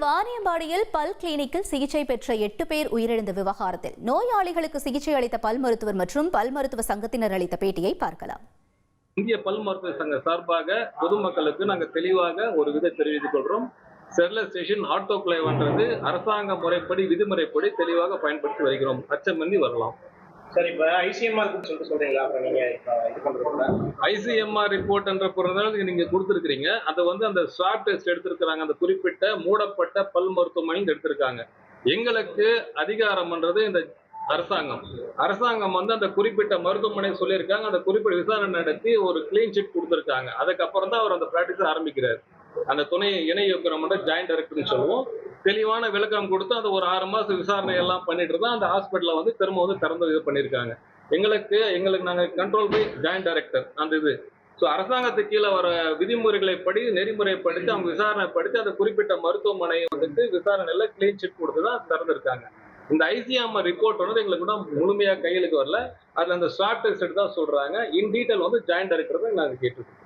வாணியம்பாடியில் பல் கிளினிக்கில் சிகிச்சை பெற்ற எட்டு பேர் உயிரிழந்த விவகாரத்தில் நோயாளிகளுக்கு சிகிச்சை அளித்த பல் மருத்துவர் மற்றும் பல் மருத்துவ சங்கத்தினர் அளித்த பேட்டியை பார்க்கலாம். இந்திய பல் மருத்துவ சங்க சார்பாக பொதுமக்களுக்கு நாங்கள் தெளிவாக ஒரு விதை தெரிவித்துக் கொள்றோம் ஸ்டெர்லைசேஷன் ஆட்டோக்ளேவ்ன்றது அரசாங்க முறைப்படி விதிமுறைப்படி தெளிவாக பயன்படுத்தி வருகிறோம். அச்சமின்றி வரலாம். சரி இப்ப ஐசிஎம்ஆர் சொல்லிட்டு சொல்றீங்களா? அப்புறம் நீங்க இது பண்றதுல ஐசிஎம்ஆர் ரிப்போர்ட் என்ற பொருளாதார நீங்க கொடுத்துருக்கீங்க அதை வந்து அந்த ஸ்வாப் டெஸ்ட் எடுத்திருக்கிறாங்க. அந்த குறிப்பிட்ட மூடப்பட்ட பல் மருத்துவமனையில் எடுத்திருக்காங்க. எங்களுக்கு அதிகாரம்ன்றது இந்த அரசாங்கம். அரசாங்கம் வந்து அந்த குறிப்பிட்ட மருத்துவமனை சொல்லியிருக்காங்க. அந்த குறிப்பிட்ட விசாரணை நடத்தி ஒரு கிளீன் சிட் கொடுத்துருக்காங்க. அதுக்கப்புறம் தான் அவர் அந்த பிராக்டிஸ் ஆரம்பிக்கிறார். அந்த துணை இணை இயக்குனர் மட்டும் ஜாயிண்ட் டைரக்டர்னு சொல்லுவோம். தெளிவான விளக்கம் கொடுத்து அந்த ஒரு ஆறு மாசம் விசாரணை எல்லாம் பண்ணிட்டு தான் அந்த ஹாஸ்பிட்டலை வந்து திரும்ப வந்து திறந்து இது பண்ணியிருக்காங்க எங்களுக்கு எங்களுக்கு நாங்கள் கண்ட்ரோல் பை ஜாயிண்ட் டைரக்டர் அந்த இது. ஸோ அரசாங்கத்துக்கு கீழே வர விதிமுறைகளை படி நெறிமுறைப்படுத்தி அவங்க விசாரணை படித்து அந்த குறிப்பிட்ட மருத்துவமனையை வந்துட்டு விசாரணையில் கிளீன் சிட் கொடுத்து தான் திறந்துருக்காங்க. இந்த ஐசிஎம் ரிப்போர்ட் வந்து எங்களுக்கு கூட முழுமையாக கையிலுக்கு வரல. அதில் அந்த ஸ்வாப் டெஸ்ட் தான் சொல்கிறாங்க இன் டீட்டெயில் வந்து ஜாயிண்ட் டைரக்டர் தான் நாங்கள் கேட்டுருக்கோம்.